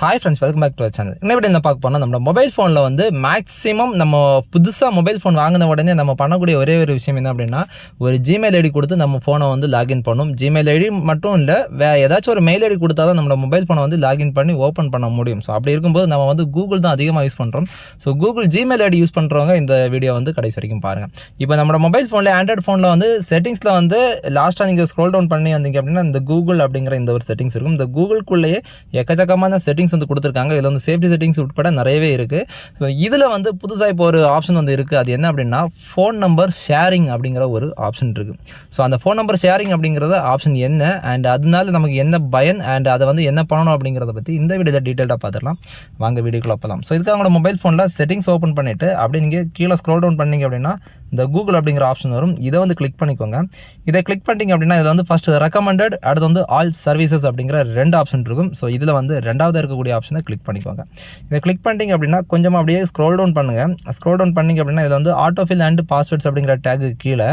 Hi friends welcome back to channel என்ன விட என்ன பார்க்க போனால் நம்ம மொபைல் ஃபோனில் வந்து மேக்ஸிமம் நம்ம புதுசாக மொபைல் ஃபோன் வாங்கின உடனே நம்ம பண்ணக்கூடிய ஒரே ஒரு விஷயம் என்ன அப்படின்னா ஒரு ஜிமெயில் ஐடி கொடுத்து நம்ம ஃபோனை வந்து லாகின் பண்ணும். ஜிமெயில் ஐடி மட்டும் இல்லை வே ஏதாச்சும் ஒரு மெயில் ஐடி கொடுத்தா தான் நம்ம மொபைல் ஃபோனை வந்து லாகின் பண்ணி ஓப்பன் பண்ண முடியும். ஸோ அப்படி இருக்கும்போது நம்ம வந்து கூகுள் தான் அதிகமாக யூஸ் பண்ணுறோம் so Google Gmail ID use பண்ணுறவங்க இந்த வீடியோ வந்து கடைசி வரைக்கும் பாருங்கள் இப்போ நம்மளோட மொபைல் ஃபோனில் ஆண்ட்ராய்ட் ஃபோனில் வந்து செட்டிங்ஸில் வந்து லாஸ்ட்டாக நீங்கள் ஸ்க்ரோல் டவுன் பண்ணி வந்தீங்க அப்படின்னா இந்த கூகுள் அப்படிங்கிற இந்த ஒரு செட்டிங்ஸ் இருக்கும். இந்த கூகுள்குள்ளேயே எக்கச்சக்கமான செட்டிங்ஸ் வந்து கொடுத்துருக்காங்க. இதில் வந்து சேஃப்டி செட்டிங்ஸ் உட்பட நிறையவே இருக்குது ஸோ இதில் வந்து புதுசாக இப்போ ஒரு ஆப்ஷன் வந்து இருக்குது அது என்ன அப்படின்னா ஃபோன் நம்பர் ஷேரிங் அப்படிங்கிற ஒரு ஆப்ஷன் இருக்குது ஸோ அந்த ஃபோன் நம்பர் ஷேரிங் அப்படிங்கிறத ஆப்ஷன் என்ன? அண்ட் அதனால நமக்கு என்ன பயன்? அண்ட் அதை வந்து என்ன பண்ணணும் அப்படிங்கிறத பற்றி இந்த வீடியோவில் டீட்டெயிலாக பார்த்துடலாம். வாங்க வீடியோக்குள்ள போகலாம் ஸோ இதுக்காக அவங்களோட மொபைல் ஃபோனில் செட்டிங்ஸ் ஓப்பன் பண்ணிவிட்டு அப்படி நீங்கள் கீழே ஸ்க்ரோல் டவுன் பண்ணீங்க அப்படின்னா இந்த கூகுள் அப்படிங்கிற ஆப்ஷன் வரும். இதை வந்து கிளிக் பண்ணிக்கோங்க. இதை கிளிக் பண்ணிட்டீங்க அப்படின்னா இதில் வந்து ஃபஸ்ட்டு ரெக்கமெண்டட் அடுத்து வந்து ஆல் சர்வீசஸ் அப்படிங்கிற ரெண்டு ஆப்ஷன் இருக்கும். ஸோ இதில் வந்து ரெண்டாவது இருக்கக்கூடிய ஆப்ஷனை கிளிக் பண்ணிக்கோங்க. இதை கிளிக் பண்ணிட்டீங்க அப்படின்னா கொஞ்சம் அப்படியே ஸ்க்ரோல் டவுன் பண்ணுங்கள் ஸ்க்ரோல் டவுன் பண்ணிங்க அப்படின்னா இதில் வந்து ஆட்டோஃபில் அண்ட் பாஸ்வேர்ட்ஸ் அப்படிங்கிற டேக்கு கீழே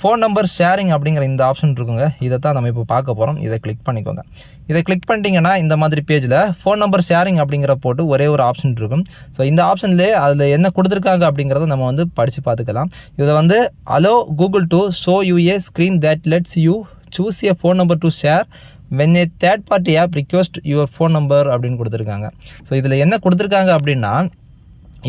ஃபோன் நம்பர் ஷேரிங் அப்படிங்கிற இந்த ஆப்ஷன் இருக்குங்க. இதை தான் நம்ம இப்போ பார்க்க போகிறோம் இதை கிளிக் பண்ணிக்கோங்க. இதை கிளிக் பண்ணிட்டீங்கன்னா இந்த மாதிரி பேஜில் ஃபோன் நம்பர் ஷேரிங் அப்படிங்கிற போட்டு ஒரே ஒரு ஆப்ஷன் இருக்கும். ஸோ இந்த ஆப்ஷன்லேயே அதில் என்ன கொடுத்துருக்காங்க அப்படிங்கிறத நம்ம வந்து படித்து பார்த்துக்கலாம். இதில் வந்து allow Google to show you a screen that lets you choose a phone number to share when a third party app request your phone number அப்படின்னு கொடுத்துருக்காங்க. ஸோ இதில் என்ன கொடுத்துருக்காங்க அப்படின்னா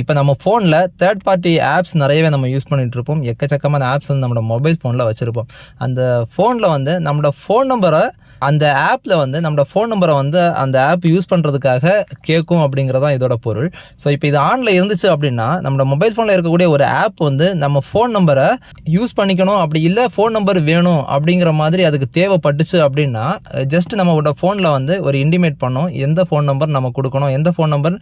இப்போ நம்ம ஃபோனில் தேர்ட் பார்ட்டி ஆப்ஸ் நிறையவே நம்ம யூஸ் பண்ணிகிட்ருப்போம் எக்கச்சக்கமான ஆப்ஸ் வந்து நம்மளோட மொபைல் ஃபோனில் வச்சுருப்போம். அந்த ஃபோனில் வந்து நம்மளோட ஃபோன் நம்பரை அந்த ஆப்பில் வந்து நம்மளோட ஃபோன் நம்பரை வந்து அந்த ஆப் யூஸ் பண்ணுறதுக்காக கேட்கும் அப்படிங்கிறதான் இதோட பொருள். ஸோ இப்போ இது ஆனில் இருந்துச்சு அப்படின்னா நம்மளோட மொபைல் ஃபோனில் இருக்கக்கூடிய ஒரு ஆப் வந்து நம்ம ஃபோன் நம்பரை யூஸ் பண்ணிக்கணும். அப்படி இல்லை ஃபோன் நம்பர் வேணும் அப்படிங்கிற மாதிரி அதுக்கு தேவைப்பட்டுச்சு அப்படின்னா ஜஸ்ட் நம்மளோட ஃபோனில் வந்து ஒரு இன்டிமேட் பண்ணோம். எந்த ஃபோன் நம்பர் நம்ம கொடுக்கணும்? எந்த ஃபோன் நம்பர்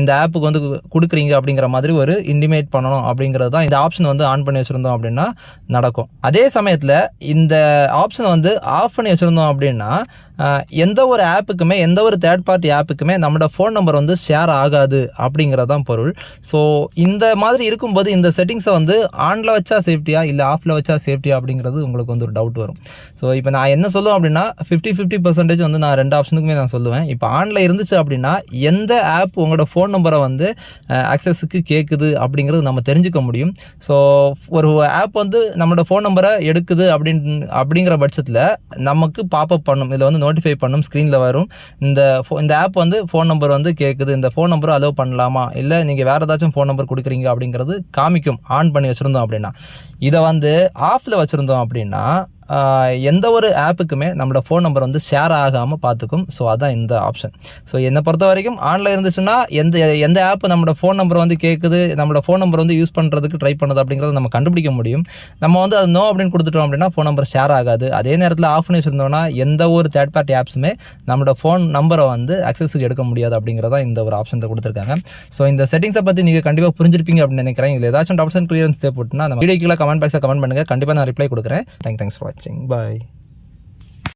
இந்த ஆப்புக்கு வந்து கொடுக்குறீங்க அப்படிங்கிற மாதிரி ஒரு இன்டிமேட் பண்ணணும் அப்படிங்கிறது தான் இந்த ஆப்ஷன் வந்து ஆன் பண்ணி வச்சுருந்தோம் அப்படின்னா நடக்கும். அதே சமயத்தில் இந்த ஆப்ஷனை வந்து ஆஃப் பண்ணி வச்சுருந்தோம் அப்படின்னா 하나 எந்த ஒரு ஆப்புக்குமே எந்த ஒரு தேர்ட் பார்ட்டி ஆப்புக்குமே நம்மளோட ஃபோன் நம்பர் வந்து ஷேர் ஆகாது அப்படிங்கிறதான் பொருள். ஸோ இந்த மாதிரி இருக்கும்போது இந்த செட்டிங்ஸை வந்து ஆனில் வச்சா சேஃப்டியா இல்லை ஆஃபில் வச்சா சேஃப்டியா அப்படிங்கிறது உங்களுக்கு வந்து ஒரு டவுட் வரும். ஸோ இப்போ நான் என்ன சொல்லுவேன் அப்படின்னா ஃபிஃப்டி ஃபிஃப்டி பர்சன்டேஜ் வந்து நான் ரெண்டு ஆப்ஷனுக்குமே நான் சொல்லுவேன். இப்போ ஆனில் இருந்துச்சு அப்படின்னா எந்த ஆப் உங்களோட ஃபோன் நம்பரை வந்து ஆக்சஸுக்கு கேட்குது அப்படிங்கிறது நம்ம தெரிஞ்சுக்க முடியும். ஸோ ஒரு ஆப் வந்து நம்மளோட ஃபோன் நம்பரை எடுக்குது அப்படின்னு அப்படிங்கிற பட்சத்தில் நமக்கு பாப்அப் பண்ணும். இதில் வந்து நோட்டிஃபை பண்ணும் ஸ்க்ரீனில் வரும். இந்த ஃபோ இந்த ஆப் வந்து ஃபோன் நம்பர் வந்து கேட்குது இந்த ஃபோன் நம்பரும் அலோவ் பண்ணலாமா? இல்லை நீங்கள் வேறு ஏதாச்சும் ஃபோன் நம்பர் கொடுக்குறீங்க அப்படிங்கிறது காமிக்கும் ஆன் பண்ணி வச்சுருந்தோம் அப்படின்னா. இதை வந்து ஆஃபில் வச்சுருந்தோம் அப்படின்னா எந்த ஒரு ஆப்புக்குமே நம்மளோட ஃபோன் நம்பர் வந்து ஷேர் ஆகாமல் பார்த்துக்கும். ஸோ அதான் இந்த ஆப்ஷன் ஸோ என்னை பொறுத்த வரைக்கும் ஆனில் இருந்துச்சுன்னா எந்த எந்த ஆப் நம்மளோட ஃபோன் நம்பர் வந்து கேட்குது நம்மளோட ஃபோன் நம்பர் வந்து யூஸ் பண்ணுறதுக்கு ட்ரை பண்ணுது அப்படிங்கிறத நம்ம கண்டுபிடிக்க முடியும். நம்ம வந்து அது நோ அப்படின்னு கொடுத்துட்டோம் அப்படின்னா ஃபோன் நம்பர் ஷேர் ஆகாது. அதே நேரத்தில் ஆஃப் பண்ணி வச்சுருந்தோம்னா எந்த ஒரு தேர்ட் பார்ட்டி ஆப்ஸுமே நம்மளோட ஃபோன் நம்பரை வந்து அக்சஸுக்கு எடுக்க முடியாது அப்படிங்கிறதா இந்த ஒரு ஆப்ஷன் கொடுத்துருக்காங்க. ஸோ இந்த செட்டிங்ஸை பற்றி நீங்கள் கண்டிப்பாக புரிஞ்சிருப்பீங்க அப்படின்னு நினைக்கிறேன். இதில் ஏதாச்சும் டவுட்ஸ் அண்ட் கிளியரன்ஸ் தேவைப்பட்டுனா நம்ம வீடியோ கீழே கமெண்ட் பாக்ஸில் கமெண்ட் பண்ணுங்கள் கண்டிப்பாக நான் ரிப்ளை கொடுக்குறேன். தேங்க் தேங்க்ஸ் ஃபார் வாட்சிங் Bye.